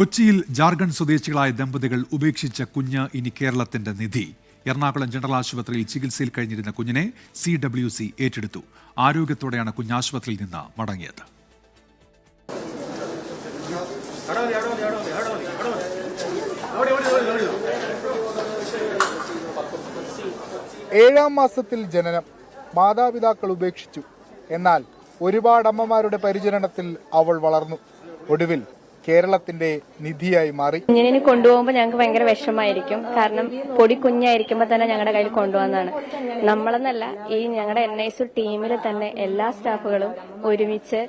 കൊച്ചിയിൽ ജാർഖണ്ഡ് സ്വദേശികളായ ദമ്പതികൾ ഉപേക്ഷിച്ച കുഞ്ഞ് ഇനി കേരളത്തിന്റെ നിധി. എറണാകുളം ജനറൽ ആശുപത്രിയിൽ ചികിത്സയിൽ കഴിഞ്ഞിരുന്ന കുഞ്ഞിനെ സി ഡബ്ല്യു സി ഏറ്റെടുത്തു. ആരോഗ്യത്തോടെയാണ് കുഞ്ഞ് ആശുപത്രിയിൽ നിന്ന് മടങ്ങിയത്. ഏഴാം മാസത്തിൽ ജനനം മാതാപിതാക്കൾ ഉപേക്ഷിച്ചു. എന്നാൽ ഒരുപാട് അമ്മമാരുടെ പരിചരണത്തിൽ അവൾ വളർന്നു. ഒടുവിൽ കേരളത്തിന്റെ നിധിയായി മാറി. കുഞ്ഞിനെ കൊണ്ടുപോകുമ്പോൾ ഞങ്ങൾക്ക് ഭയങ്കര വിഷമായിരിക്കും കാരണം പൊടി കുഞ്ഞായിരിക്കുമ്പോൾ തന്നെ ഞങ്ങളുടെ കയ്യിൽ കൊണ്ടുവന്നതാണ്. നമ്മളെന്നല്ല ഈ ഞങ്ങളുടെ എൻ ഐ സു ടീമിൽ തന്നെ എല്ലാ സ്റ്റാഫുകളും ഒരുമിച്ച്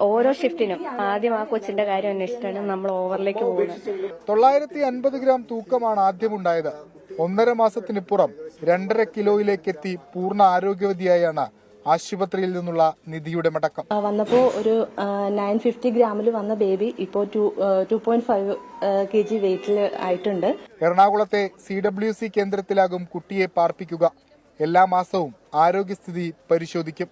ഓരോ ഷിഫ്റ്റിനും ആദ്യം ആ കൊച്ചിന്റെ കാര്യം അന്വേഷിച്ചിട്ടാണ് നമ്മൾ ഓവറിലേക്ക് പോകുന്നത്. തൊള്ളായിരത്തി അൻപത് ഗ്രാം തൂക്കമാണ് ആദ്യമുണ്ടായത്. ഒന്നര മാസത്തിനിപ്പുറം രണ്ടര കിലോയിലേക്കെത്തി പൂർണ ആരോഗ്യവതിയായാണ് ആശുപത്രിയിൽ നിന്നുള്ള നിധിയുടെ മടക്കം. വന്നപ്പോ ഒരു നയൻ ഫിഫ്റ്റി ഗ്രാമിൽ വന്ന ബേബി ഇപ്പോ two point five K G വെയിറ്റിൽ ആയിട്ടുണ്ട്. എറണാകുളത്തെ സി ഡബ്ല്യു സി കേന്ദ്രത്തിലാകും കുട്ടിയെ പാർപ്പിക്കുക. എല്ലാ മാസവും ആരോഗ്യസ്ഥിതി പരിശോധിക്കും.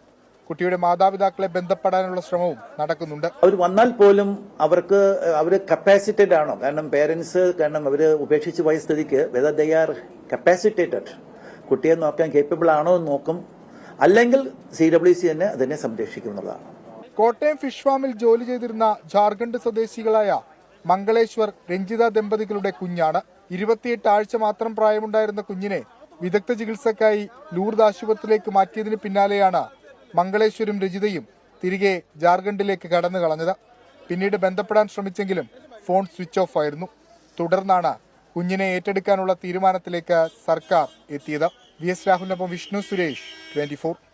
കുട്ടിയുടെ മാതാപിതാക്കളെ ബന്ധപ്പെടാനുള്ള ശ്രമവും നടക്കുന്നുണ്ട്. അവർ വന്നാൽ പോലും അവർക്ക് അവർ കപ്പാസിറ്റഡ് ആണോ? കാരണം പേരൻസ് കാരണം അവർ ഉപേക്ഷിച്ച് പോയ സ്ഥിതിക്ക് വെദർ ദേ ആർ കപ്പാസിറ്റേറ്റഡ് കുട്ടിയെ നോക്കാൻ കേപ്പബിൾ ആണോ എന്ന് നോക്കും. അല്ലെങ്കിൽ സി ഡബ്ല്യു സി തന്നെ അതിനെ സംരക്ഷിക്കും എന്നുള്ളതാണ്. കോട്ടയം ഫിഷ് ഫാമിൽ ജോലി ചെയ്തിരുന്ന ജാർഖണ്ഡ് സ്വദേശികളായ മംഗളേശ്വർ രഞ്ജിത ദമ്പതികളുടെ കുഞ്ഞാണ്. ഇരുപത്തിയെട്ട് ആഴ്ച മാത്രം പ്രായമുണ്ടായിരുന്ന കുഞ്ഞിനെ വിദഗ്ധ ചികിത്സക്കായി ലൂർദ് ആശുപത്രിയിലേക്ക് മാറ്റിയതിന് പിന്നാലെയാണ് മംഗളേശ്വരും രജിതയും തിരികെ ജാർഖണ്ഡിലേക്ക് കടന്നു കളഞ്ഞത്. പിന്നീട് ബന്ധപ്പെടാൻ ശ്രമിച്ചെങ്കിലും ഫോൺ സ്വിച്ച് ഓഫ് ആയിരുന്നു. തുടർന്നാണ് കുഞ്ഞിനെ ഏറ്റെടുക്കാനുള്ള തീരുമാനത്തിലേക്ക് സർക്കാർ എത്തിയത്. വി എസ് രാഹുലിനൊപ്പം വിഷ്ണു സുരേഷ്. 24